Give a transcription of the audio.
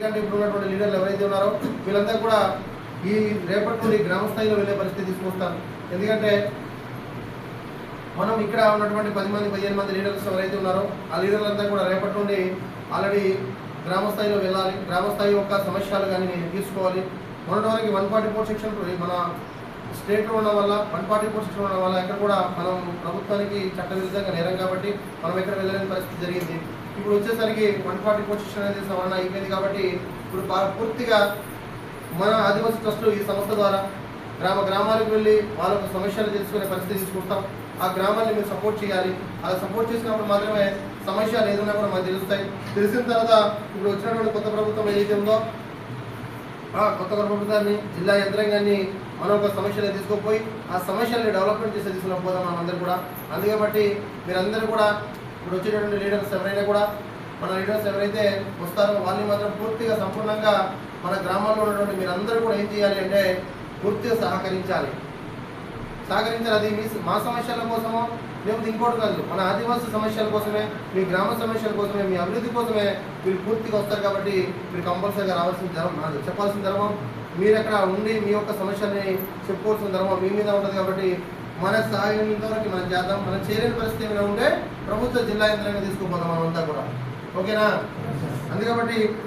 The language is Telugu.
ఇప్పుడు ఉన్నటువంటి లీడర్లు ఎవరైతే ఉన్నారో వీళ్ళంతా కూడా ఈ రేపటి నుండి గ్రామ స్థాయిలో వెళ్ళే పరిస్థితి తీసుకొస్తారు. ఎందుకంటే మనం ఇక్కడ ఉన్నటువంటి పది మంది పదిహేను మంది లీడర్స్ ఎవరైతే ఉన్నారో ఆ లీడర్లంతా కూడా రేపటి నుండి ఆల్రెడీ గ్రామ స్థాయిలో వెళ్ళాలి. గ్రామ స్థాయి యొక్క సమస్యలు కానీ తీసుకోవాలి. మొన్నటి వరకు వన్ ఫార్టీ ఫోర్ సెక్షన్ మన స్టేట్లో ఉండడం వల్ల వన్ ఫార్టీ ఫోర్ సెక్షన్ ఉండడం వల్ల ఎక్కడ కూడా మనం ప్రభుత్వానికి చట్టవిరుద్ధంగా నేరం కాబట్టి మనం ఎక్కడ వెళ్ళలేని పరిస్థితి జరిగింది. ఇప్పుడు వచ్చేసరికి వన్ ఫార్టీ ఫోర్ సెక్షన్ అనేది సవరణ అయిపోయింది కాబట్టి ఇప్పుడు పూర్తిగా మన ఆదివాసీ ట్రస్టులు ఈ సంస్థ ద్వారా గ్రామ గ్రామాలకు వెళ్ళి వాళ్ళకు సమస్యలు తెలుసుకునే పరిస్థితి తీసుకుంటాం. ఆ గ్రామాన్ని మీరు సపోర్ట్ చేయాలి. అలా సపోర్ట్ చేసినప్పుడు మాత్రమే సమస్యలు ఏదైనా కూడా మనకు తెలుస్తాయి. తెలిసిన తర్వాత ఇప్పుడు వచ్చినటువంటి కొత్త ప్రభుత్వం ఏదైతే ఉందో ఆ కొత్త ప్రభుత్వాన్ని జిల్లా యంత్రాంగాన్ని మనం ఒక సమస్యలు తీసుకుపోయి ఆ సమస్యల్ని డెవలప్మెంట్ చేసే తీసుకుని పోదాం మనందరూ కూడా. అందుకే బట్టి మీరందరూ కూడా ఇప్పుడు వచ్చేటటువంటి లీడర్స్ ఎవరైనా కూడా మన లీడర్స్ ఎవరైతే వస్తారో వాళ్ళని మాత్రం పూర్తిగా సంపూర్ణంగా మన గ్రామాల్లో ఉన్నటువంటి మీరందరూ కూడా ఏం చేయాలి అంటే పూర్తిగా సహకరించాలి. సహకరించాలి. అది మీ మా సమస్యల కోసమో లేకపోతే ఇంకోటి కాదు. మన ఆదివాసీ సమస్యల కోసమే మీ గ్రామ సమస్యల కోసమే మీ అభివృద్ధి కోసమే మీరు పూర్తిగా వస్తారు కాబట్టి మీరు కంపల్సరీగా రావాల్సిన ధర్మం అది చెప్పాల్సిన ధర్మం మీరు అక్కడ ఉండి మీ యొక్క సమస్యల్ని చెప్పుకోవాల్సిన ధర్మం మీ మీద ఉంటుంది కాబట్టి మన సాయంతవరకు మనం చేద్దాం. మనం చేయలేని పరిస్థితి ఏమైనా ఉంటే ప్రభుత్వ జిల్లా యంత్రాంగం తీసుకుపోదాం మనం అంతా కూడా. ఓకేనా? అందుకబట్టి